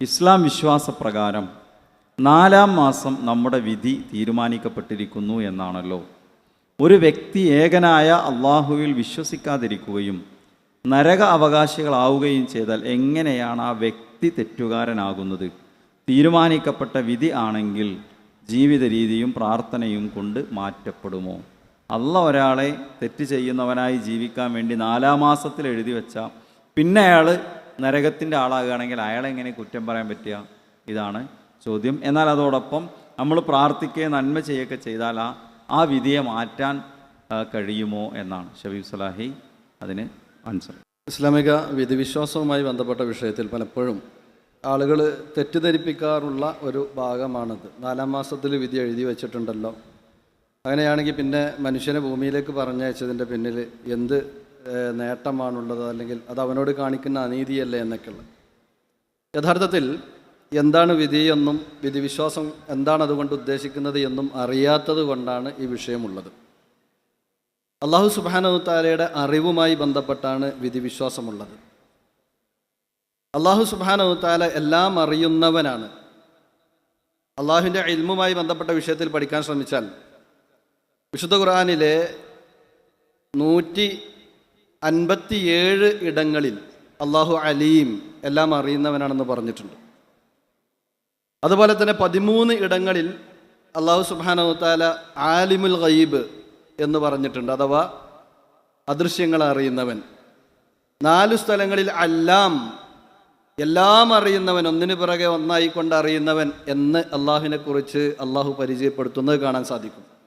ഇസ്ലാം വിശ്വാസപ്രകാരം നാലാം മാസം നമ്മുടെ വിധി തീരുമാനിക്കപ്പെട്ടിരിക്കുന്നു എന്നാണല്ലോ. ഒരു വ്യക്തി ഏകനായ അള്ളാഹുവിൽ വിശ്വസിക്കാതിരിക്കുകയും നരക അവകാശികളാവുകയും ചെയ്താൽ എങ്ങനെയാണ് ആ വ്യക്തി തെറ്റുകാരനാകുന്നത്? തീരുമാനിക്കപ്പെട്ട വിധി ആണെങ്കിൽ ജീവിത രീതിയും പ്രാർത്ഥനയും കൊണ്ട് മാറ്റപ്പെടുമോ? അല്ല ഒരാളെ തെറ്റ് ചെയ്യുന്നവനായി ജീവിക്കാൻ വേണ്ടി നാലാം മാസത്തിൽ എഴുതി വെച്ച പിന്നെ അയാൾ നരകത്തിന്റെ ആളാകുകയാണെങ്കിൽ അയാളെ എങ്ങനെ കുറ്റം പറയാൻ പറ്റുക ഇതാണ് ചോദ്യം. എന്നാൽ അതോടൊപ്പം നമ്മൾ പ്രാർത്ഥിക്കുകയും നന്മ ചെയ്യുകയൊക്കെ ചെയ്താൽ ആ ആ വിധിയെ മാറ്റാൻ കഴിയുമോ എന്നാണ്. ഷബീബ് സലാഹി അതിന് ആൻസർ ഇസ്ലാമിക വിധിവിശ്വാസവുമായി ബന്ധപ്പെട്ട വിഷയത്തിൽ പലപ്പോഴും ആളുകൾ തെറ്റിദ്ധരിപ്പിക്കാറുള്ള ഒരു ഭാഗമാണത്. നാലാം മാസത്തിൽ വിധി എഴുതി വെച്ചിട്ടുണ്ടല്ലോ. അങ്ങനെയാണെങ്കിൽ പിന്നെ മനുഷ്യനെ ഭൂമിയിലേക്ക് പറഞ്ഞയച്ചതിന്റെ പിന്നിൽ എന്ത് നേട്ടമാണുള്ളത് അല്ലെങ്കിൽ അത് അവനോട് കാണിക്കുന്ന അനീതിയല്ലേ എന്നൊക്കെയുള്ളത്. യഥാർത്ഥത്തിൽ എന്താണ് വിധി എന്നും വിധിവിശ്വാസം എന്താണ് അതുകൊണ്ട് ഉദ്ദേശിക്കുന്നത് എന്നും അറിയാത്തത് കൊണ്ടാണ് ഈ വിഷയമുള്ളത്. അള്ളാഹു സുബാനവുത്താലയുടെ അറിവുമായി ബന്ധപ്പെട്ടാണ് വിധിവിശ്വാസമുള്ളത്. അള്ളാഹു സുബാനവുത്താല എല്ലാം അറിയുന്നവനാണ്. അള്ളാഹുവിന്റെ ഇൽമുമായി ബന്ധപ്പെട്ട വിഷയത്തിൽ പഠിക്കാൻ ശ്രമിച്ചാൽ വിശുദ്ധ ഖുർആാനിലെ നൂറ്റി അൻപത്തിയേഴ് ഇടങ്ങളിൽ അള്ളാഹു അലീം എല്ലാം അറിയുന്നവനാണെന്ന് പറഞ്ഞിട്ടുണ്ട്. അതുപോലെ തന്നെ പതിമൂന്ന് ഇടങ്ങളിൽ അള്ളാഹു സുബാനവത്താല ആലിമുൽ ഗയീബ് എന്ന് പറഞ്ഞിട്ടുണ്ട്. അഥവാ അദൃശ്യങ്ങൾ അറിയുന്നവൻ. നാല് സ്ഥലങ്ങളിൽ അല്ലാം എല്ലാം അറിയുന്നവൻ ഒന്നിനു പിറകെ ഒന്നായിക്കൊണ്ട് അറിയുന്നവൻ എന്ന് അള്ളാഹുവിനെ കുറിച്ച് അള്ളാഹു പരിചയപ്പെടുത്തുന്നത് കാണാൻ സാധിക്കും.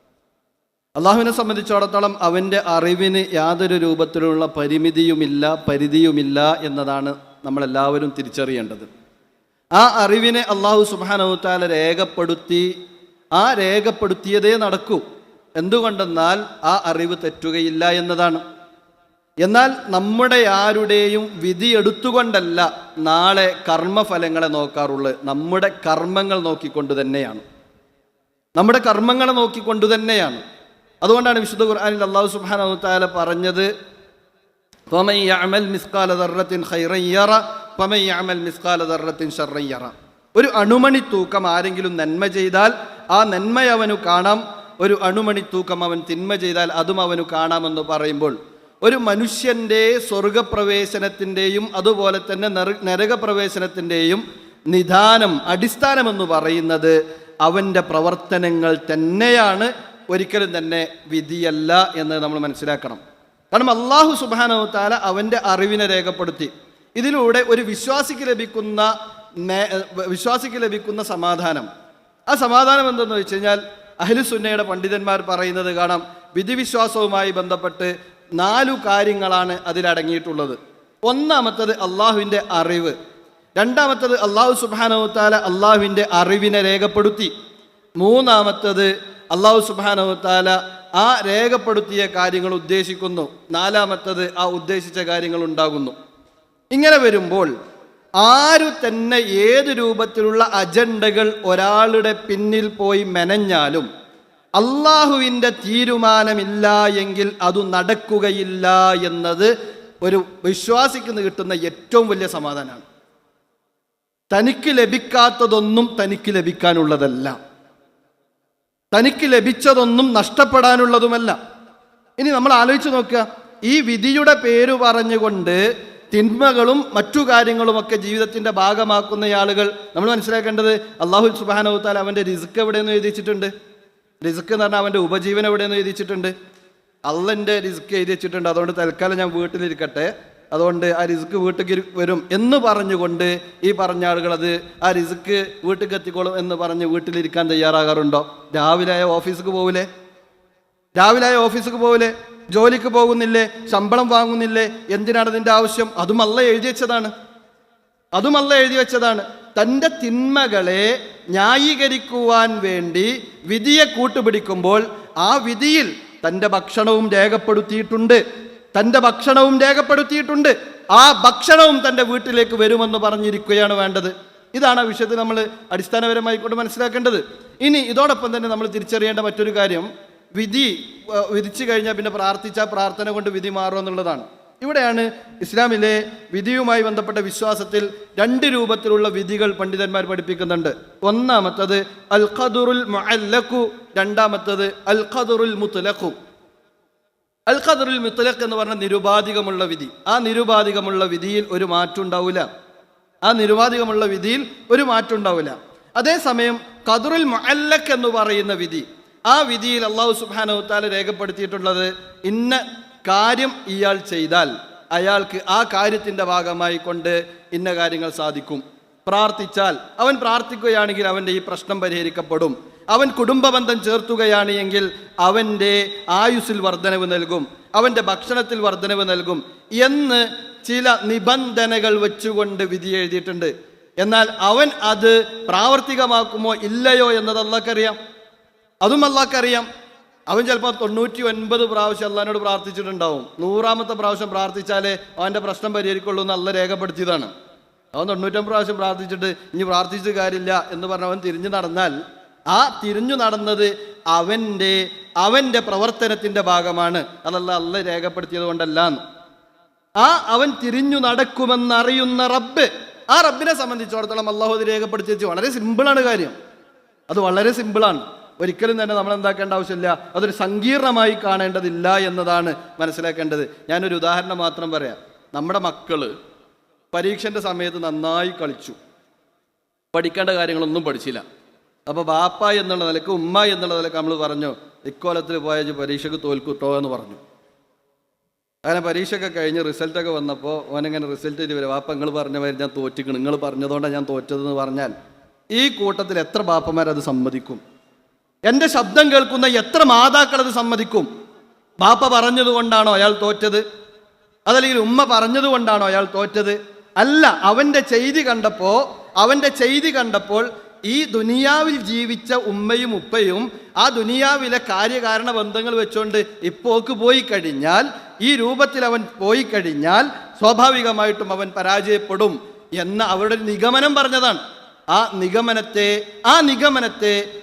അള്ളാഹുവിനെ സംബന്ധിച്ചിടത്തോളം അവന്റെ അറിവിന് യാതൊരു രൂപത്തിലുള്ള പരിമിതിയുമില്ല പരിധിയുമില്ല എന്നതാണ് നമ്മളെല്ലാവരും തിരിച്ചറിയേണ്ടത്. ആ അറിവിനെ അള്ളാഹു സുബാനവുത്താല രേഖപ്പെടുത്തി ആ രേഖപ്പെടുത്തിയതേ നടക്കൂ. എന്തുകൊണ്ടെന്നാൽ ആ അറിവ് തെറ്റുകയില്ല എന്നതാണ്. എന്നാൽ നമ്മുടെ ആരുടെയും വിധി എടുത്തുകൊണ്ടല്ല നാളെ കർമ്മഫലങ്ങളെ നോക്കാറുള്ളത് നമ്മുടെ കർമ്മങ്ങൾ നോക്കിക്കൊണ്ട് തന്നെയാണ്. നമ്മുടെ കർമ്മങ്ങളെ നോക്കിക്കൊണ്ട് തന്നെയാണ്. അതുകൊണ്ടാണ് വിശുദ്ധ ഖുർആാനിൽ അള്ളാഹു സുബാന പറഞ്ഞത് ഒരു അണുമണി തൂക്കം ആരെങ്കിലും നന്മ ചെയ്താൽ ആ നന്മ അവന് കാണാം ഒരു അണുമണി തൂക്കം അവൻ തിന്മ ചെയ്താൽ അതും അവനു കാണാമെന്ന് പറയുമ്പോൾ ഒരു മനുഷ്യന്റെ സ്വർഗപ്രവേശനത്തിന്റെയും അതുപോലെ തന്നെ നരകപ്രവേശനത്തിന്റെയും നിദാനം അടിസ്ഥാനമെന്ന് പറയുന്നത് അവന്റെ പ്രവർത്തനങ്ങൾ തന്നെയാണ് ഒരിക്കലും തന്നെ വിധിയല്ല എന്ന് നമ്മൾ മനസ്സിലാക്കണം. കാരണം അള്ളാഹു സുബാനോ താല അവന്റെ അറിവിനെ രേഖപ്പെടുത്തി. ഇതിലൂടെ ഒരു വിശ്വാസിക്ക് ലഭിക്കുന്ന വിശ്വാസിക്ക് ലഭിക്കുന്ന സമാധാനം. ആ സമാധാനം എന്തെന്ന് വെച്ച് കഴിഞ്ഞാൽ അഹ്ലുസുന്നയുടെ പണ്ഡിതന്മാർ പറയുന്നത് കാണാം വിധിവിശ്വാസവുമായി ബന്ധപ്പെട്ട് നാലു കാര്യങ്ങളാണ് അതിലടങ്ങിയിട്ടുള്ളത് ഒന്നാമത്തത് അള്ളാഹുവിന്റെ അറിവ്. രണ്ടാമത്തത് അള്ളാഹു സുബാനോ താല അള്ളാഹുവിന്റെ അറിവിനെ രേഖപ്പെടുത്തി. മൂന്നാമത്തത് അള്ളാഹു സുബാനവത്താല താല ആ രേഖപ്പെടുത്തിയ കാര്യങ്ങൾ ഉദ്ദേശിക്കുന്നു. നാലാമത്തത് ആ ഉദ്ദേശിച്ച കാര്യങ്ങൾ ഉണ്ടാകുന്നു. ഇങ്ങനെ വരുമ്പോൾ ആരു തന്നെ ഏത് രൂപത്തിലുള്ള അജണ്ടകൾ ഒരാളുടെ പിന്നിൽ പോയി മെനഞ്ഞാലും അള്ളാഹുവിന്റെ തീരുമാനമില്ല എങ്കിൽ അത് നടക്കുകയില്ല എന്നത് ഒരു വിശ്വാസിക്ക് കിട്ടുന്ന ഏറ്റവും വലിയ സമാധാനമാണ്. തനിക്ക് ലഭിക്കാത്തതൊന്നും തനിക്ക് ലഭിക്കാനുള്ളതല്ല. തനിക്ക് ലഭിച്ചതൊന്നും നഷ്ടപ്പെടാനുള്ളതുമല്ല. ഇനി നമ്മൾ ആലോചിച്ച് നോക്കുക. ഈ വിധിയുടെ പേര് പറഞ്ഞുകൊണ്ട് തിന്മകളും മറ്റു കാര്യങ്ങളുമൊക്കെ ജീവിതത്തിന്റെ ഭാഗമാക്കുന്ന ആളുകൾ നമ്മൾ മനസ്സിലാക്കേണ്ടത് അള്ളാഹു സുബാനവുത്താൽ അവന്റെ റിസ്ക് എവിടെയെന്ന് എഴുതിച്ചിട്ടുണ്ട്? റിസ്ക് എന്ന് പറഞ്ഞാൽ അവന്റെ ഉപജീവനം എവിടെയെന്ന് എഴുതിച്ചിട്ടുണ്ട്? അള്ളന്റെ റിസ്ക് എഴുതി വെച്ചിട്ടുണ്ട് അതുകൊണ്ട് തൽക്കാലം ഞാൻ വീട്ടിലിരിക്കട്ടെ. അതുകൊണ്ട് ആ റിസ്ക് വീട്ടിൽ വരും എന്ന് പറഞ്ഞുകൊണ്ട് ഈ പറഞ്ഞ ആളുകൾ അത് ആ റിസ്ക് വീട്ടിൽ എത്തിക്കോളും എന്ന് പറഞ്ഞ് വീട്ടിലിരിക്കാൻ തയ്യാറാകാറുണ്ടോ? രാവിലെ ഓഫീസിക്ക് പോവില്ലേ? രാവിലെ ഓഫീസിക്ക് പോവില്ലേ? ജോലിക്ക് പോകുന്നില്ലേ? ശമ്പളം വാങ്ങുന്നില്ലേ? എന്തിനാണ് അതിന്റെ ആവശ്യം? അതും എഴുതി വെച്ചതാണ്. അതും എഴുതി വെച്ചതാണ്. തന്റെ തിന്മകളെ ന്യായീകരിക്കുവാൻ വേണ്ടി വിധിയെ കൂട്ടുപിടിക്കുമ്പോൾ ആ വിധിയിൽ തന്റെ ഭക്ഷണവും രേഖപ്പെടുത്തിയിട്ടുണ്ട്. തന്റെ ഭക്ഷണവും രേഖപ്പെടുത്തിയിട്ടുണ്ട്. ആ ഭക്ഷണവും തന്റെ വീട്ടിലേക്ക് വരുമെന്ന് പറഞ്ഞിരിക്കുകയാണ് വേണ്ടത്. ഇതാണ് ആ വിഷയത്തിൽ നമ്മൾ അടിസ്ഥാനപരമായി കൊണ്ട് മനസ്സിലാക്കേണ്ടത്. ഇനി ഇതോടൊപ്പം തന്നെ നമ്മൾ തിരിച്ചറിയേണ്ട മറ്റൊരു കാര്യം വിധി വിധിച്ചു കഴിഞ്ഞാൽ പിന്നെ പ്രാർത്ഥിച്ച പ്രാർത്ഥന കൊണ്ട് വിധി മാറും എന്നുള്ളതാണ്. ഇവിടെയാണ് ഇസ്ലാമിലെ വിധിയുമായി ബന്ധപ്പെട്ട വിശ്വാസത്തിൽ രണ്ട് രൂപത്തിലുള്ള വിധികൾ പണ്ഡിതന്മാർ പഠിപ്പിക്കുന്നുണ്ട്. ഒന്നാമത്തത് അൽ ഖദുറുൽ മുഅല്ലഖു രണ്ടാമത്തത് അൽ ഖദുറുൽ മുത്ലഖു. അൽ ഖദറുൽ മുത്തലഖ് എന്ന് പറഞ്ഞ നിരുപാധികമുള്ള വിധി. ആ നിരുപാധികമുള്ള വിധിയിൽ ഒരു മാറ്റം ഉണ്ടാവില്ല ആ നിരുപാധികമുള്ള വിധിയിൽ ഒരു മാറ്റം ഉണ്ടാവില്ല അതേസമയം ഖദറുൽ മുഅല്ലഖ് എന്ന് പറയുന്ന വിധി. ആ വിധിയിൽ അള്ളാഹു സുബ്ഹാനഹു താല രേഖപ്പെടുത്തിയിട്ടുള്ളത് ഇന്ന കാര്യം ഇയാൾ ചെയ്താൽ അയാൾക്ക് ആ കാര്യത്തിന്റെ ഭാഗമായി കൊണ്ട് ഇന്ന കാര്യങ്ങൾ സാധിക്കും. പ്രാർത്ഥിച്ചാൽ അവൻ പ്രാർത്ഥിക്കുകയാണെങ്കിൽ അവന്റെ ഈ പ്രശ്നം പരിഹരിക്കപ്പെടും. അവൻ കുടുംബബന്ധം ചേർത്തുകയാണ് എങ്കിൽ അവന്റെ ആയുസ്സിൽ വർധനവ് നൽകും അവന്റെ ഭക്ഷണത്തിൽ വർധനവ് നൽകും എന്ന് ചില നിബന്ധനകൾ വെച്ചുകൊണ്ട് വിധി എഴുതിയിട്ടുണ്ട്. എന്നാൽ അവൻ അത് പ്രാവർത്തികമാക്കുമോ ഇല്ലയോ എന്നത് അള്ളാഹ്ക്കറിയാം. അതും അള്ളാഹ്ക്കറിയാം. അവൻ ചിലപ്പോൾ തൊണ്ണൂറ്റി ഒൻപത് പ്രാവശ്യം അള്ളഹാനോട് പ്രാർത്ഥിച്ചിട്ടുണ്ടാവും. നൂറാമത്തെ പ്രാവശ്യം പ്രാർത്ഥിച്ചാലേ അവന്റെ പ്രശ്നം പരിഹരിക്കുള്ളൂ എന്ന് അല്ല രേഖപ്പെടുത്തിയതാണ്. അവൻ തൊണ്ണൂറ്റൊമ്പത് പ്രാവശ്യം പ്രാർത്ഥിച്ചിട്ട് ഇനി പ്രാർത്ഥിച്ചിട്ട് കാര്യമില്ല എന്ന് പറഞ്ഞ് അവൻ തിരിഞ്ഞു നടന്നാൽ ആ തിരിഞ്ഞു നടന്നത് അവന്റെ അവന്റെ പ്രവർത്തനത്തിന്റെ ഭാഗമാണ്. അതല്ല അല്ല രേഖപ്പെടുത്തിയത് കൊണ്ടല്ല ആ അവൻ തിരിഞ്ഞു നടക്കുമെന്നറിയുന്ന റബ്ബ് ആ റബ്ബിനെ സംബന്ധിച്ചിടത്തോളം അള്ളാഹു അത് രേഖപ്പെടുത്തി വെച്ച് വളരെ സിമ്പിളാണ് കാര്യം. അത് വളരെ സിമ്പിളാണ്. ഒരിക്കലും തന്നെ നമ്മൾ എന്താക്കേണ്ട ആവശ്യമില്ല. അതൊരു സങ്കീർണമായി കാണേണ്ടതില്ല എന്നതാണ് മനസ്സിലാക്കേണ്ടത്. ഞാനൊരു ഉദാഹരണം മാത്രം പറയാം. നമ്മുടെ മക്കൾ പരീക്ഷന്റെ സമയത്ത് നന്നായി കളിച്ചു. പഠിക്കേണ്ട കാര്യങ്ങളൊന്നും പഠിച്ചില്ല. അപ്പോൾ ബാപ്പ എന്നുള്ള നിലയ്ക്ക് ഉമ്മ എന്നുള്ള നിലയ്ക്ക് നമ്മൾ പറഞ്ഞു ഇക്കോലത്തിൽ പോയ പരീക്ഷക്ക് തോൽക്കുട്ടോ എന്ന് പറഞ്ഞു. അങ്ങനെ പരീക്ഷയൊക്കെ കഴിഞ്ഞ് റിസൾട്ടൊക്കെ വന്നപ്പോൾ ഓനിങ്ങനെ റിസൾട്ട് ഇതുവരെ വരും. വാപ്പ നിങ്ങൾ പറഞ്ഞ ഞാൻ തോറ്റിക്കണം. നിങ്ങൾ പറഞ്ഞതുകൊണ്ടാണ് ഞാൻ തോറ്റതെന്ന് പറഞ്ഞാൽ ഈ കൂട്ടത്തിൽ എത്ര ബാപ്പമാരത് സമ്മതിക്കും? എന്റെ ശബ്ദം കേൾക്കുന്ന എത്ര മാതാക്കൾ അത് സമ്മതിക്കും? ബാപ്പ പറഞ്ഞതുകൊണ്ടാണോ അയാൾ തോറ്റത്? അതല്ലെങ്കിൽ ഉമ്മ പറഞ്ഞതുകൊണ്ടാണോ അയാൾ തോറ്റത്? അല്ല അവന്റെ ചെയ്തി കണ്ടപ്പോൾ അവന്റെ ചെയ്തി കണ്ടപ്പോൾ ഈ ദുനിയാവിൽ ജീവിച്ച ഉമ്മയും ഉപ്പയും ആ ദുനിയാവിലെ കാര്യകാരണ ബന്ധങ്ങൾ വെച്ചുകൊണ്ട് ഇപ്പോക്ക് പോയി കഴിഞ്ഞാൽ ഈ രൂപത്തിൽ അവൻ പോയി കഴിഞ്ഞാൽ സ്വാഭാവികമായിട്ടും അവൻ പരാജയപ്പെടും എന്ന അവരുടെ നിഗമനം പറഞ്ഞതാണ്. ആ നിഗമനത്തെ ആ നിഗമനത്തെ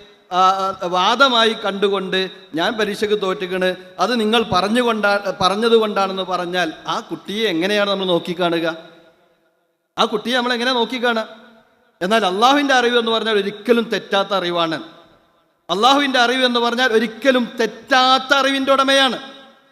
വാദമായി കണ്ടുകൊണ്ട് ഞാൻ പരീക്ഷയ്ക്ക് തോറ്റുകണ് അത് നിങ്ങൾ പറഞ്ഞുകൊണ്ടാ പറഞ്ഞതുകൊണ്ടാണെന്ന് പറഞ്ഞാൽ ആ കുട്ടിയെ എങ്ങനെയാണ് നമ്മൾ നോക്കിക്കാണുക? ആ കുട്ടിയെ നമ്മൾ എങ്ങനെ നോക്കിക്കാണുക? എന്നാൽ അള്ളാഹുവിന്റെ അറിവ് എന്ന് പറഞ്ഞാൽ ഒരിക്കലും തെറ്റാത്ത അറിവാണ്. അള്ളാഹുവിന്റെ അറിവ് എന്ന് പറഞ്ഞാൽ ഒരിക്കലും തെറ്റാത്ത അറിവിന്റെ ഉടമയാണ്.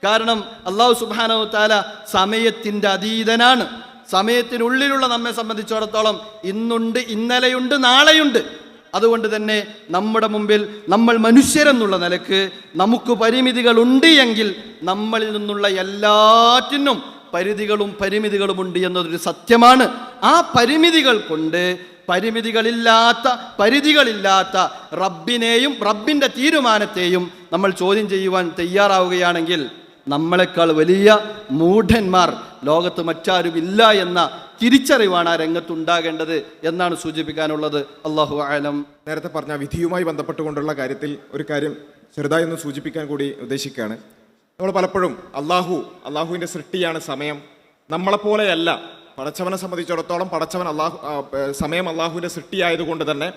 കാരണം അള്ളാഹു സുബാനോ താല സമയത്തിന്റെ അതീതനാണ്. സമയത്തിനുള്ളിലുള്ള നമ്മെ സംബന്ധിച്ചിടത്തോളം ഇന്നുണ്ട് ഇന്നലെയുണ്ട് നാളെയുണ്ട്. അതുകൊണ്ട് തന്നെ നമ്മുടെ മുമ്പിൽ നമ്മൾ മനുഷ്യരെന്നുള്ള നിലയ്ക്ക് നമുക്ക് പരിമിതികളുണ്ട് എങ്കിൽ നമ്മളിൽ നിന്നുള്ള എല്ലാറ്റിനും പരിധികളും പരിമിതികളുമുണ്ട് എന്നതൊരു സത്യമാണ്. ആ പരിമിതികൾ കൊണ്ട് പരിമിതികളില്ലാത്ത പരിധികളില്ലാത്ത റബ്ബിനെയും റബ്ബിന്റെ തീരുമാനത്തെയും നമ്മൾ ചോദ്യം ചെയ്യുവാൻ തയ്യാറാവുകയാണെങ്കിൽ നമ്മളെക്കാൾ വലിയ മൂഢന്മാർ ലോകത്ത് മറ്റാരുമില്ല എന്ന തിരിച്ചറിവാണ് ആ രംഗത്തുണ്ടാകേണ്ടത് എന്നാണ് സൂചിപ്പിക്കാനുള്ളത്. അള്ളാഹു ആലം നേരത്തെ പറഞ്ഞ വിധിയുമായി ബന്ധപ്പെട്ടുകൊണ്ടുള്ള കാര്യത്തിൽ ഒരു കാര്യം ചെറുതായി ഒന്ന് സൂചിപ്പിക്കാൻ കൂടി ഉദ്ദേശിക്കുകയാണ്. നമ്മൾ പലപ്പോഴും അള്ളാഹു അള്ളാഹുവിന്റെ സൃഷ്ടിയാണ് സമയം. നമ്മളെപ്പോലെയല്ല പടച്ചവനെ സംബന്ധിച്ചിടത്തോളം പടച്ചവൻ അള്ളാഹു സമയം അള്ളാഹുവിന്റെ സൃഷ്ടിയായതുകൊണ്ട് തന്നെ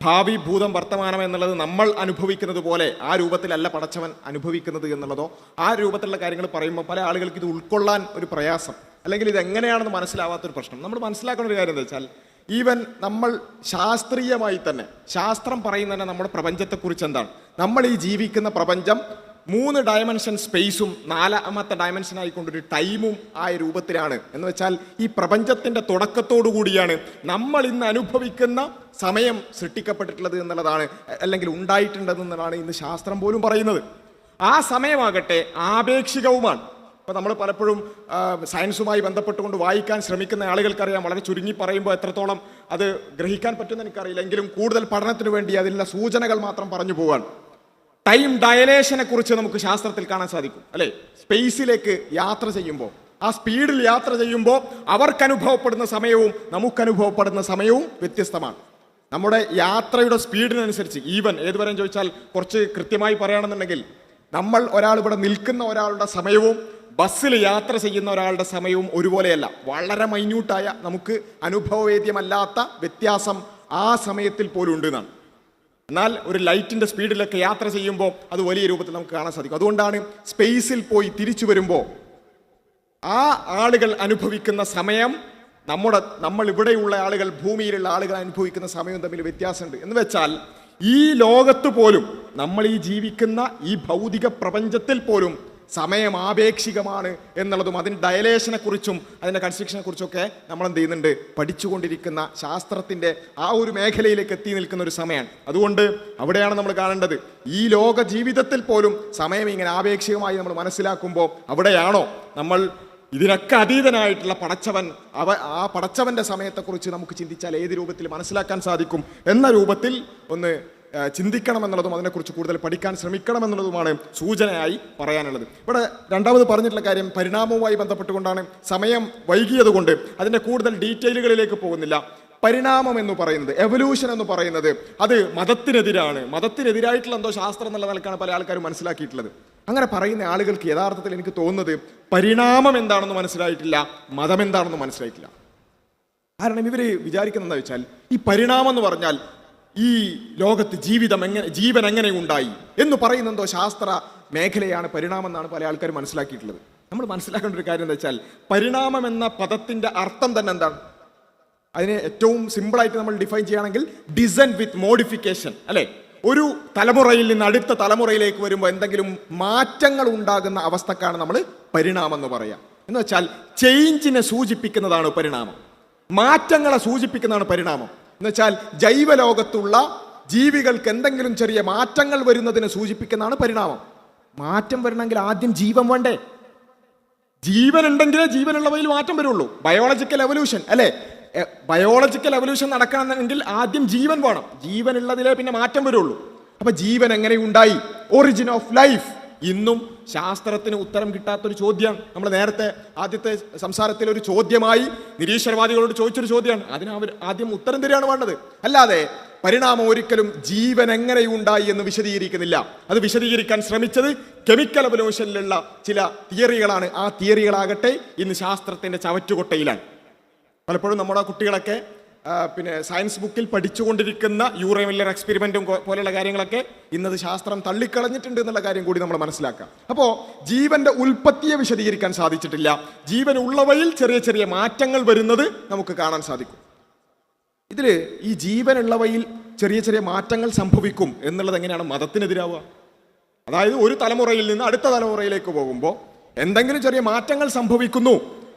ഭാവി ഭൂതം വർത്തമാനം എന്നുള്ളത് നമ്മൾ അനുഭവിക്കുന്നത് പോലെ ആ രൂപത്തിലല്ല പടച്ചവൻ അനുഭവിക്കുന്നത് എന്നുള്ളതോ ആ രൂപത്തിലുള്ള കാര്യങ്ങൾ പറയുമ്പോൾ പല ആളുകൾക്ക് ഇത് ഉൾക്കൊള്ളാൻ ഒരു പ്രയാസം. അല്ലെങ്കിൽ ഇത് എങ്ങനെയാണെന്ന് മനസ്സിലാവാത്തൊരു പ്രശ്നം. നമ്മൾ മനസ്സിലാക്കുന്ന ഒരു കാര്യം എന്താ വെച്ചാൽ ഈവൻ നമ്മൾ ശാസ്ത്രീയമായി തന്നെ ശാസ്ത്രം പറയുന്നത് തന്നെ നമ്മുടെ പ്രപഞ്ചത്തെക്കുറിച്ച് എന്താണ്? നമ്മൾ ഈ ജീവിക്കുന്ന പ്രപഞ്ചം മൂന്ന് ഡയമെൻഷൻ സ്പേസും നാലാമത്തെ ഡയമെൻഷൻ ആയിക്കൊണ്ടൊരു ടൈമും ആയ രൂപത്തിലാണ്. എന്ന് വെച്ചാൽ ഈ പ്രപഞ്ചത്തിന്റെ കൂടിയാണ് നമ്മൾ ഇന്ന് അനുഭവിക്കുന്ന സമയം സൃഷ്ടിക്കപ്പെട്ടിട്ടുള്ളത് എന്നുള്ളതാണ് അല്ലെങ്കിൽ ഉണ്ടായിട്ടുണ്ടെന്നുള്ളതാണ് ഇന്ന് ശാസ്ത്രം പോലും പറയുന്നത്. ആ സമയമാകട്ടെ ആപേക്ഷികവുമാണ്. ഇപ്പോൾ നമ്മൾ പലപ്പോഴും സയൻസുമായി ബന്ധപ്പെട്ടുകൊണ്ട് വായിക്കാൻ ശ്രമിക്കുന്ന ആളുകൾക്കറിയാം വളരെ ചുരുങ്ങി പറയുമ്പോൾ എത്രത്തോളം അത് ഗ്രഹിക്കാൻ പറ്റുമെന്ന് എനിക്കറിയില്ല. എങ്കിലും കൂടുതൽ പഠനത്തിന് വേണ്ടി അതിലുള്ള സൂചനകൾ മാത്രം പറഞ്ഞു പോവാണ്. ടൈം ഡയലേഷനെ കുറിച്ച് നമുക്ക് ശാസ്ത്രത്തിൽ കാണാൻ സാധിക്കും അല്ലെ? സ്പേസിലേക്ക് യാത്ര ചെയ്യുമ്പോൾ ആ സ്പീഡിൽ യാത്ര ചെയ്യുമ്പോൾ അവർക്ക് അനുഭവപ്പെടുന്ന സമയവും നമുക്ക് അനുഭവപ്പെടുന്ന സമയവും വ്യത്യസ്തമാണ്. നമ്മുടെ യാത്രയുടെ സ്പീഡിനനുസരിച്ച് ഈവൻ ഏതുവരെയും ചോദിച്ചാൽ കുറച്ച് കൃത്യമായി പറയുകയാണെന്നുണ്ടെങ്കിൽ നമ്മൾ ഒരാൾ ഇവിടെ നിൽക്കുന്ന ഒരാളുടെ സമയവും ബസ്സിൽ യാത്ര ചെയ്യുന്ന ഒരാളുടെ സമയവും ഒരുപോലെയല്ല. വളരെ മൈന്യൂട്ടായ നമുക്ക് അനുഭവവേദ്യമല്ലാത്ത വ്യത്യാസം ആ സമയത്തിൽ പോലും ഉണ്ട് എന്നാണ്. എന്നാൽ ഒരു ലൈറ്റിന്റെ സ്പീഡിലൊക്കെ യാത്ര ചെയ്യുമ്പോൾ അത് വലിയ രൂപത്തിൽ നമുക്ക് കാണാൻ സാധിക്കും. അതുകൊണ്ടാണ് സ്പേസിൽ പോയി തിരിച്ചു വരുമ്പോൾ ആ ആളുകൾ അനുഭവിക്കുന്ന സമയം നമ്മുടെ നമ്മൾ ഇവിടെയുള്ള ആളുകൾ ഭൂമിയിലുള്ള ആളുകൾ അനുഭവിക്കുന്ന സമയവും തമ്മിൽ വ്യത്യാസമുണ്ട്. എന്ന് വെച്ചാൽ ഈ ലോകത്ത് പോലും നമ്മൾ ഈ ജീവിക്കുന്ന ഈ ഭൗതിക പ്രപഞ്ചത്തിൽ പോലും സമയം ആപേക്ഷികമാണ് എന്നുള്ളതും അതിന്റെ ഡയലേഷനെ കുറിച്ചും അതിന്റെ കൺസ്ട്രക്ഷനെ കുറിച്ചൊക്കെ നമ്മൾ എന്ത് ചെയ്യുന്നുണ്ട്? പഠിച്ചുകൊണ്ടിരിക്കുന്ന ശാസ്ത്രത്തിന്റെ ആ ഒരു മേഖലയിലേക്ക് എത്തി നിൽക്കുന്ന ഒരു സമയമാണ്. അതുകൊണ്ട് അവിടെയാണ് നമ്മൾ കാണേണ്ടത്. ഈ ലോക ജീവിതത്തിൽ പോലും സമയം ഇങ്ങനെ ആപേക്ഷികമായി നമ്മൾ മനസ്സിലാക്കുമ്പോൾ അവിടെയാണോ നമ്മൾ ഇതിനൊക്കെ അതീതനായിട്ടുള്ള പടച്ചവൻ? അവ ആ പടച്ചവന്റെ സമയത്തെക്കുറിച്ച് നമുക്ക് ചിന്തിച്ചാൽ ഏത് രൂപത്തിൽ മനസ്സിലാക്കാൻ സാധിക്കും? എന്ന രൂപത്തിൽ ഒന്ന് ആ, ചിന്തിക്കണം എന്നുള്ളതും അതിനെക്കുറിച്ച് കൂടുതൽ പഠിക്കാൻ ശ്രമിക്കണം എന്നുള്ളതുമാണ് സൂചനയായി പറയാനുള്ളത്. ഇവിടെ രണ്ടാമത് പറഞ്ഞിട്ടുള്ള കാര്യം പരിണാമവുമായി ബന്ധപ്പെട്ടുകൊണ്ടാണ് സമയം വൈകിയത് കൊണ്ട് അതിന്റെ കൂടുതൽ ഡീറ്റെയിലുകളിലേക്ക് പോകുന്നില്ല. പരിണാമം എന്ന് പറയുന്നത് എവല്യൂഷൻ എന്ന് പറയുന്നത് അത് മതത്തിനെതിരാണ്. മതത്തിനെതിരായിട്ടുള്ള എന്തോ ശാസ്ത്രം എന്നുള്ള നിലക്കാണ് പല ആൾക്കാരും മനസ്സിലാക്കിയിട്ടുള്ളത്. അങ്ങനെ പറയുന്ന ആളുകൾക്ക് യഥാർത്ഥത്തിൽ എനിക്ക് തോന്നുന്നത് പരിണാമം എന്താണെന്ന് മനസ്സിലായിട്ടില്ല മതം എന്താണെന്ന് മനസ്സിലായിട്ടില്ല. കാരണം ഇവർ വിചാരിക്കുന്നതെന്ന് വെച്ചാൽ ഈ പരിണാമം എന്ന് പറഞ്ഞാൽ ഈ ലോകത്ത് ജീവിതം എങ്ങനെ ജീവൻ എങ്ങനെ ഉണ്ടായി എന്ന് പറയുന്നെന്തോ ശാസ്ത്ര മേഖലയാണ് പരിണാമം എന്നാണ് പല ആൾക്കാരും മനസ്സിലാക്കിയിട്ടുള്ളത്. നമ്മൾ മനസ്സിലാക്കേണ്ട ഒരു കാര്യം എന്താ വെച്ചാൽ പരിണാമം എന്ന പദത്തിന്റെ അർത്ഥം തന്നെ എന്താണ്? അതിനെ ഏറ്റവും സിമ്പിളായിട്ട് നമ്മൾ ഡിഫൈൻ ചെയ്യുകയാണെങ്കിൽ ഡിസൈൻ വിത്ത് മോഡിഫിക്കേഷൻ അല്ലെ? ഒരു തലമുറയിൽ നിന്ന് അടുത്ത തലമുറയിലേക്ക് വരുമ്പോൾ എന്തെങ്കിലും മാറ്റങ്ങൾ ഉണ്ടാകുന്ന അവസ്ഥക്കാണ് നമ്മൾ പരിണാമം എന്ന് പറയാം. എന്ന് വെച്ചാൽ ചേഞ്ചിനെ സൂചിപ്പിക്കുന്നതാണ് പരിണാമം. മാറ്റങ്ങളെ സൂചിപ്പിക്കുന്നതാണ് പരിണാമം. എന്ന് വെച്ചാൽ ജൈവലോകത്തുള്ള ജീവികൾക്ക് എന്തെങ്കിലും ചെറിയ മാറ്റങ്ങൾ വരുന്നതിനെ സൂചിപ്പിക്കുന്നതാണ് പരിണാമം. മാറ്റം വരണമെങ്കിൽ ആദ്യം ജീവൻ വേണ്ടേ? ജീവൻ ഉണ്ടെങ്കിലേ ജീവനുള്ളവയിൽ മാറ്റം വരുള്ളൂ. ബയോളജിക്കൽ എവല്യൂഷൻ അല്ലേ? ബയോളജിക്കൽ എവല്യൂഷൻ നടക്കണമെന്നുണ്ടെങ്കിൽ ആദ്യം ജീവൻ വേണം. ജീവനുള്ളതിലേ പിന്നെ മാറ്റം വരുള്ളൂ. അപ്പൊ ജീവൻ എങ്ങനെ ഉണ്ടായി? ഒറിജിൻ ഓഫ് ലൈഫ് ഇന്നും ശാസ്ത്രത്തിന് ഉത്തരം കിട്ടാത്തൊരു ചോദ്യം. നമ്മൾ നേരത്തെ ആദ്യത്തെ സംസാരത്തിൽ ഒരു ചോദ്യമായി നിരീശ്വരവാദികളോട് ചോദിച്ചൊരു ചോദ്യമാണ്. അതിന് അവർ ആദ്യം ഉത്തരം തരികയാണ് വേണ്ടത്. അല്ലാതെ പരിണാമം ഒരിക്കലും ജീവൻ എങ്ങനെയുണ്ടായി എന്ന് വിശദീകരിക്കുന്നില്ല. അത് വിശദീകരിക്കാൻ ശ്രമിച്ചത് കെമിക്കൽ എവല്യൂഷനിലുള്ള ചില തിയറികളാണ്. ആ തിയറികളാകട്ടെ ഇന്ന് ശാസ്ത്രത്തിന്റെ ചവറ്റുകൊട്ടയിലാണ്. പലപ്പോഴും നമ്മുടെ കുട്ടികളൊക്കെ പിന്നെ സയൻസ് ബുക്കിൽ പഠിച്ചുകൊണ്ടിരിക്കുന്ന യൂറേ എക്സ്പെരിമെന്റും പോലെയുള്ള കാര്യങ്ങളൊക്കെ ഇന്നത് ശാസ്ത്രം തള്ളിക്കളഞ്ഞിട്ടുണ്ട് എന്നുള്ള കാര്യം കൂടി നമ്മൾ മനസ്സിലാക്കാം. അപ്പോൾ ജീവന്റെ ഉൽപ്പത്തിയെ വിശദീകരിക്കാൻ സാധിച്ചിട്ടില്ല. ജീവൻ ഉള്ളവയിൽ ചെറിയ ചെറിയ മാറ്റങ്ങൾ വരുന്നത് നമുക്ക് കാണാൻ സാധിക്കും. ഇതിൽ ഈ ജീവനുള്ളവയിൽ ചെറിയ ചെറിയ മാറ്റങ്ങൾ സംഭവിക്കും എന്നുള്ളത് എങ്ങനെയാണ് മതത്തിനെതിരാവുക? അതായത് ഒരു തലമുറയിൽ നിന്ന് അടുത്ത തലമുറയിലേക്ക് പോകുമ്പോൾ എന്തെങ്കിലും ചെറിയ മാറ്റങ്ങൾ സംഭവിക്കുന്നു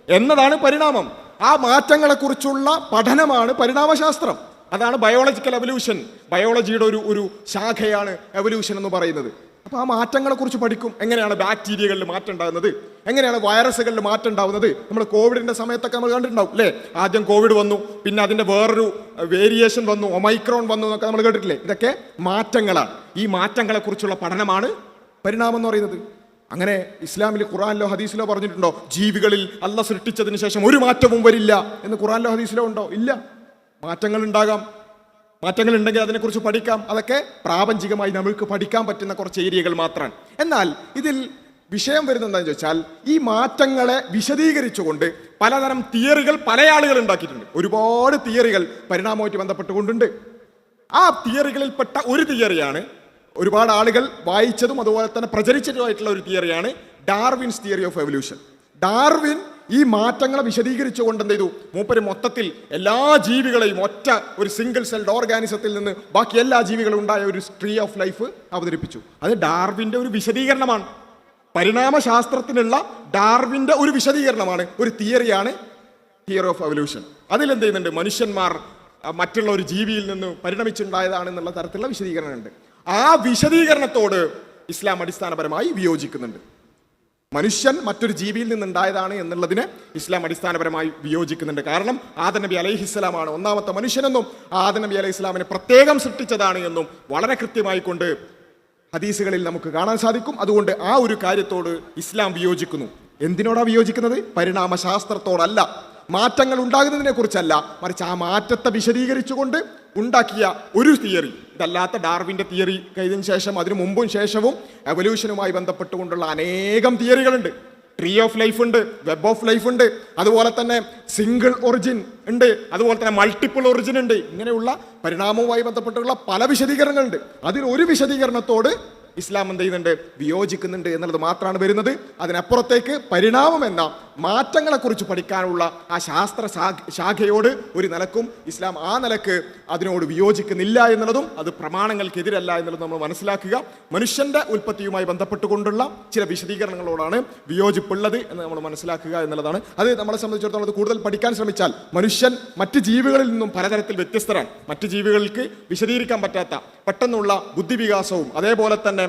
എന്നതാണ് പരിണാമം. ആ മാറ്റങ്ങളെക്കുറിച്ചുള്ള പഠനമാണ് പരിണാമശാസ്ത്രം. അതാണ് ബയോളജിക്കൽ എവല്യൂഷൻ ബയോളജിയുടെ ഒരു ഒരു ശാഖയാണ് എവല്യൂഷൻ എന്ന് പറയുന്നത്. അപ്പോൾ ആ മാറ്റങ്ങളെക്കുറിച്ച് പഠിക്കും. എങ്ങനെയാണ് ബാക്ടീരിയകളിൽ മാറ്റം ഉണ്ടാകുന്നത്? എങ്ങനെയാണ് വൈറസുകളിൽ മാറ്റം ഉണ്ടാകുന്നത്? നമ്മൾ കോവിഡിന്റെ സമയത്തൊക്കെ നമ്മൾ കണ്ടിട്ടുണ്ടാവും അല്ലേ? ആദ്യം കോവിഡ് വന്നു പിന്നെ അതിന്റെ വേറൊരു വേരിയേഷൻ വന്നു ഒമൈക്രോൺ വന്നു എന്നൊക്കെ നമ്മൾ കേട്ടിട്ടില്ലേ? ഇതൊക്കെ മാറ്റങ്ങളാണ്. ഈ മാറ്റങ്ങളെക്കുറിച്ചുള്ള പഠനമാണ് പരിണാമം എന്ന് പറയുന്നത്. അങ്ങനെ ഇസ്ലാമിൽ ഖുറാനിലോ ഹദീസിലോ പറഞ്ഞിട്ടുണ്ടോ? ജീവികളിൽ അല്ല സൃഷ്ടിച്ചതിന് ശേഷം ഒരു മാറ്റവും വരില്ല എന്ന് ഖുറാനിലോ ഹദീസിലോ ഉണ്ടോ? ഇല്ല. മാറ്റങ്ങൾ ഉണ്ടാകാം മാറ്റങ്ങൾ ഉണ്ടെങ്കിൽ അതിനെക്കുറിച്ച് പഠിക്കാം. അതൊക്കെ പ്രാപഞ്ചികമായി നമുക്ക് പഠിക്കാൻ പറ്റുന്ന കുറച്ച് ഏരിയകൾ മാത്രമാണ് എന്നാൽ ഇതിൽ വിഷയം വരുന്നത് എന്താണെന്ന് ചോദിച്ചാൽ ഈ മാറ്റങ്ങളെ വിശദീകരിച്ചുകൊണ്ട് പലതരം തിയറികൾ പല ആളുകൾ ഉണ്ടാക്കിയിട്ടുണ്ട്. ഒരുപാട് തിയറികൾ പരിണാമവുമായിട്ട് ബന്ധപ്പെട്ടുകൊണ്ടുണ്ട്. ആ തിയറികളിൽപ്പെട്ട ഒരു തിയറിയാണ് ഒരുപാട് ആളുകൾ വായിച്ചതും അതുപോലെ തന്നെ പ്രചരിച്ചതുമായിട്ടുള്ള ഒരു തിയറിയാണ് Darwin's theory of evolution. Darwin ഈ മാറ്റങ്ങളെ വിശദീകരിച്ചുകൊണ്ട് എന്ത് ചെയ്തു? മൂപ്പര് മൊത്തത്തിൽ എല്ലാ ജീവികളെയും ഒറ്റ ഒരു സിംഗിൾ സെൽഡ് ഓർഗാനിസത്തിൽ നിന്ന് ബാക്കി എല്ലാ ജീവികളും ഉണ്ടായ ഒരു ട്രീ ഓഫ് ലൈഫ് അവതരിപ്പിച്ചു. അത് ഡാർവിന്റെ ഒരു വിശദീകരണമാണ്. പരിണാമശാസ്ത്രത്തിനുള്ള ഡാർവിന്റെ ഒരു വിശദീകരണമാണ്. ഒരു തിയറിയാണ് തിയറി ഓഫ് എവല്യൂഷൻ. അതിലെന്ത് ചെയ്യുന്നുണ്ട്? മനുഷ്യന്മാർ മറ്റുള്ള ഒരു ജീവിയിൽ നിന്ന് പരിണമിച്ചുണ്ടായതാണെന്നുള്ള തരത്തിലുള്ള വിശദീകരണമുണ്ട്. ആ വിശദീകരണത്തോട് ഇസ്ലാം അടിസ്ഥാനപരമായി വിയോജിക്കുന്നുണ്ട്. മനുഷ്യൻ മറ്റൊരു ജീവിയിൽ നിന്നുണ്ടായതാണ് എന്നുള്ളതിന് ഇസ്ലാം അടിസ്ഥാനപരമായി വിയോജിക്കുന്നുണ്ട്. കാരണം ആദനബി നബി അലൈഹിസ്സലാമാണ് ഒന്നാമത്തെ മനുഷ്യനെന്നും ആദനബി അലൈഹി ഇസ്ലാമിനെ പ്രത്യേകം സൃഷ്ടിച്ചതാണ് എന്നും വളരെ കൃത്യമായി കൊണ്ട് ഹദീസുകളിൽ നമുക്ക് കാണാൻ സാധിക്കും. അതുകൊണ്ട് ആ ഒരു കാര്യത്തോട് ഇസ്ലാം വിയോജിക്കുന്നു. എന്തിനോടാണ് വിയോജിക്കുന്നത്? പരിണാമശാസ്ത്രത്തോടല്ല. മാറ്റങ്ങൾ ഉണ്ടാകുന്നതിനെ കുറിച്ചല്ല. മറിച്ച് ആ മാറ്റത്തെ വിശദീകരിച്ചുകൊണ്ട് ഉണ്ടാക്കിയ ഒരു തിയറി. ഇതല്ലാത്ത ഡാർവിന്റെ തിയറി കഴിഞ്ഞതിന് ശേഷം അതിനു മുമ്പും ശേഷവും എവല്യൂഷനുമായി ബന്ധപ്പെട്ടുകൊണ്ടുള്ള അനേകം തിയറികളുണ്ട്. ട്രീ ഓഫ് ലൈഫ് ഉണ്ട് വെബ് ഓഫ് ലൈഫ് ഉണ്ട് അതുപോലെ തന്നെ സിംഗിൾ ഒറിജിൻ ഉണ്ട് അതുപോലെ തന്നെ മൾട്ടിപ്പിൾ ഒറിജിൻ ഉണ്ട്. ഇങ്ങനെയുള്ള പരിണാമവുമായി ബന്ധപ്പെട്ടുള്ള പല വിശദീകരണങ്ങളുണ്ട്. അതിൽ ഒരു വിശദീകരണത്തോട് ഇസ്ലാം എന്ത് ചെയ്യുന്നുണ്ട്? വിയോജിക്കുന്നുണ്ട് എന്നുള്ളത് മാത്രമാണ് വരുന്നത്. അതിനപ്പുറത്തേക്ക് പരിണാമം എന്ന മാറ്റങ്ങളെക്കുറിച്ച് പഠിക്കാനുള്ള ആ ശാസ്ത്ര ശാഖയോട് ഒരു നിലക്കും ഇസ്ലാം ആ നിലയ്ക്ക് അതിനോട് വിയോജിക്കുന്നില്ല എന്നുള്ളതും അത് പ്രമാണങ്ങൾക്കെതിരല്ല എന്നുള്ളതും നമ്മൾ മനസ്സിലാക്കുക. മനുഷ്യന്റെ ഉൽപ്പത്തിയുമായി ബന്ധപ്പെട്ടുകൊണ്ടുള്ള ചില വിശദീകരണങ്ങളോടാണ് വിയോജിപ്പുള്ളത് എന്ന് നമ്മൾ മനസ്സിലാക്കുക എന്നുള്ളതാണ്. അത് നമ്മളെ സംബന്ധിച്ചിടത്തോളം അത് കൂടുതൽ പഠിക്കാൻ ശ്രമിച്ചാൽ മനുഷ്യൻ മറ്റ് ജീവികളിൽ നിന്നും പലതരത്തിൽ വ്യത്യസ്തരാണ്. മറ്റ് ജീവികൾക്ക് വിശദീകരിക്കാൻ പറ്റാത്ത പെട്ടെന്നുള്ള ബുദ്ധിവികാസവും അതേപോലെ തന്നെ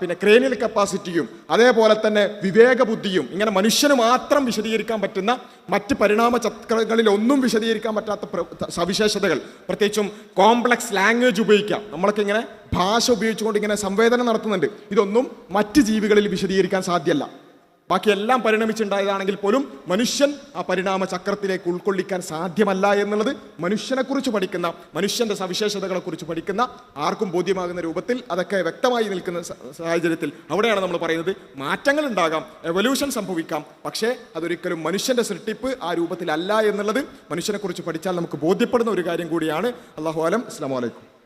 പിന്നെ ക്രേനിയൽ കപ്പാസിറ്റിയും അതേപോലെ തന്നെ വിവേകബുദ്ധിയും ഇങ്ങനെ മനുഷ്യന് മാത്രം വിശദീകരിക്കാൻ പറ്റുന്ന മറ്റ് പരിണാമ ചക്രങ്ങളിൽ ഒന്നും വിശദീകരിക്കാൻ പറ്റാത്ത സവിശേഷതകൾ. പ്രത്യേകിച്ചും കോംപ്ലക്സ് ലാംഗ്വേജ് ഉപയോഗിക്കാം. നമ്മളൊക്കെ ഇങ്ങനെ ഭാഷ ഉപയോഗിച്ചുകൊണ്ട് ഇങ്ങനെ സംവേദനം നടത്തുന്നുണ്ട്. ഇതൊന്നും മറ്റ് ജീവികളിൽ വിശദീകരിക്കാൻ സാധ്യമല്ല. ബാക്കിയെല്ലാം പരിണമിച്ചുണ്ടായതാണെങ്കിൽ പോലും മനുഷ്യൻ ആ പരിണാമ ചക്രത്തിലേക്ക് ഉൾക്കൊള്ളിക്കാൻ സാധ്യമല്ല എന്നുള്ളത് മനുഷ്യനെക്കുറിച്ച് പഠിക്കുന്ന മനുഷ്യന്റെ സവിശേഷതകളെക്കുറിച്ച് പഠിക്കുന്ന ആർക്കും ബോധ്യമാകുന്ന രൂപത്തിൽ അതൊക്കെ വ്യക്തമായി നിൽക്കുന്ന സാഹചര്യത്തിൽ അവിടെയാണ് നമ്മൾ പറയുന്നത് മാറ്റങ്ങൾ ഉണ്ടാകാം എവല്യൂഷൻ സംഭവിക്കാം. പക്ഷേ അതൊരിക്കലും മനുഷ്യന്റെ സൃഷ്ടിപ്പ് ആ രൂപത്തിലല്ല എന്നുള്ളത് മനുഷ്യനെക്കുറിച്ച് പഠിച്ചാൽ നമുക്ക് ബോധ്യപ്പെടുന്ന ഒരു കാര്യം കൂടിയാണ്. അള്ളാഹു അലം. അസ്ലാം വലൈക്കും